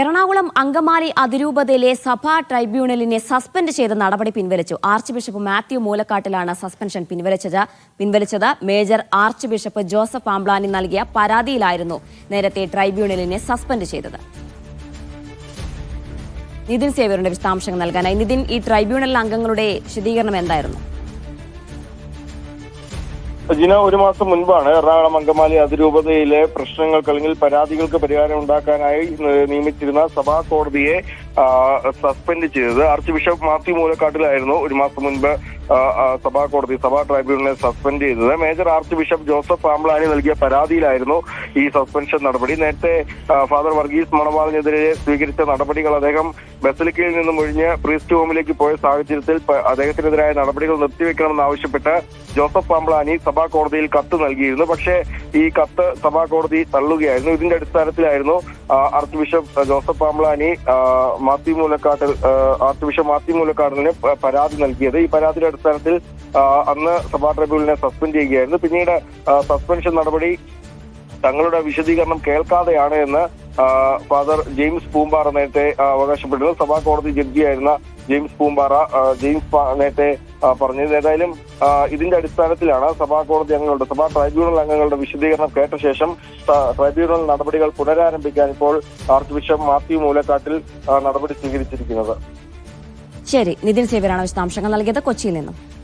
എറണാകുളം അങ്കമാലി അതിരൂപതയിലെ സഭാ ട്രൈബ്യൂണലിനെ സസ്പെൻഡ് ചെയ്ത നടപടി പിൻവലിച്ചു. ആർച്ച് ബിഷപ്പ് മാത്യു മൂലക്കാട്ടിലാണ് സസ്പെൻഷൻ പിൻവലിച്ചത്. പിൻവലിച്ചത് മേജർ ആർച്ച് ബിഷപ്പ് ജോസഫ് ആംബ്ലാനി നൽകിയ പരാതിയിലായിരുന്നു നേരത്തെ ട്രൈബ്യൂണലിനെ സസ്പെൻഡ് ചെയ്തത്. നിതിൻ സേവ്യറുടെ വിശദാംശങ്ങൾ നൽകാനായി. നിതിൻ ഈ ട്രൈബ്യൂണൽ അംഗങ്ങളുടെ വിശദീകരണം എന്തായിരുന്നു? ജിന ഒരു മാസം മുൻപാണ് എറണാകുളം അങ്കമാലി അതിരൂപതയിലെ പ്രശ്നങ്ങൾക്ക് അല്ലെങ്കിൽ പരാതികൾക്ക് പരിഹാരം ഉണ്ടാക്കാനായി നിയമിച്ചിരുന്ന സഭാ കോടതിയെ സസ്പെൻഡ് ചെയ്തത്. ആർച്ച് ബിഷപ്പ് മാത്യു മൂലക്കാട്ടിലായിരുന്നു ഒരു മാസം മുൻപ് സഭാ കോടതി സഭാ ട്രൈബ്യൂണലിനെ സസ്പെൻഡ് ചെയ്തത്. മേജർ ആർച്ച് ബിഷപ്പ് ജോസഫ് ആംബ്ലാനി നൽകിയ പരാതിയിലായിരുന്നു ഈ സസ്പെൻഷൻ നടപടി. നേരത്തെ ഫാദർ വർഗീസ് മണവാളിനെതിരെ സ്വീകരിച്ച നടപടികൾ അദ്ദേഹം ബസലിക്കയിൽ നിന്നും ഒഴിഞ്ഞ് പ്രീസ്റ്റ് ഹോമിലേക്ക് പോയ സാഹചര്യത്തിൽ അദ്ദേഹത്തിനെതിരായ നടപടികൾ നിർത്തിവെക്കണമെന്ന് നിർത്തിവെക്കണമെന്നാവശ്യപ്പെട്ട് ജോസഫ് പാംബ്ലാനി സഭാ കോടതിയിൽ കത്ത് നൽകിയിരുന്നു. പക്ഷേ ഈ കത്ത് സഭാ കോടതി തള്ളുകയായിരുന്നു. ഇതിന്റെ അടിസ്ഥാനത്തിലായിരുന്നു ആർച്ച് ബിഷപ്പ് ജോസഫ് പാമ്പ്ലാനി മാത്യു മൂലക്കാട്ടിൽ ആർച്ച് ബിഷപ്പ് മാത്യു മൂലക്കാടിന് പ- പരാതി നൽകിയത്. ഈ പരാതിയുടെ അടിസ്ഥാനത്തിൽ അന്ന് സഭാ ട്രൈബ്യൂണലിനെ സസ്പെൻഡ് ചെയ്യുകയായിരുന്നു. പിന്നീട് സസ്പെൻഷൻ നടപടി തങ്ങളുടെ വിശദീകരണം കേൾക്കാതെയാണ് എന്ന് ഫാദർ ജെയിംസ് പൂമ്പാറ നേരത്തെ അവകാശപ്പെട്ടിരുന്നു സഭാ കോടതി ജഡ്ജിയായിരുന്ന ജെയിംസ് പൂമ്പാറ ജെയിംസ് നേരത്തെ പറഞ്ഞത്. ഏതായാലും ഇതിന്റെ അടിസ്ഥാനത്തിലാണ് സഭാ കോടതി അംഗങ്ങളുടെ സഭാ ട്രൈബ്യൂണൽ അംഗങ്ങളുടെ വിശദീകരണം കേട്ട ശേഷം ട്രൈബ്യൂണൽ നടപടികൾ പുനരാരംഭിക്കാൻ ഇപ്പോൾ ആർച്ച് ബിഷപ്പ് മാത്യു മൂലക്കാട്ടിൽ നടപടി സ്വീകരിച്ചിരിക്കുന്നത്. ശരി. നിതിൻ സേവരാണ് വിശദാംശങ്ങൾ നൽകിയത്. കൊച്ചിയിൽ നിന്നും.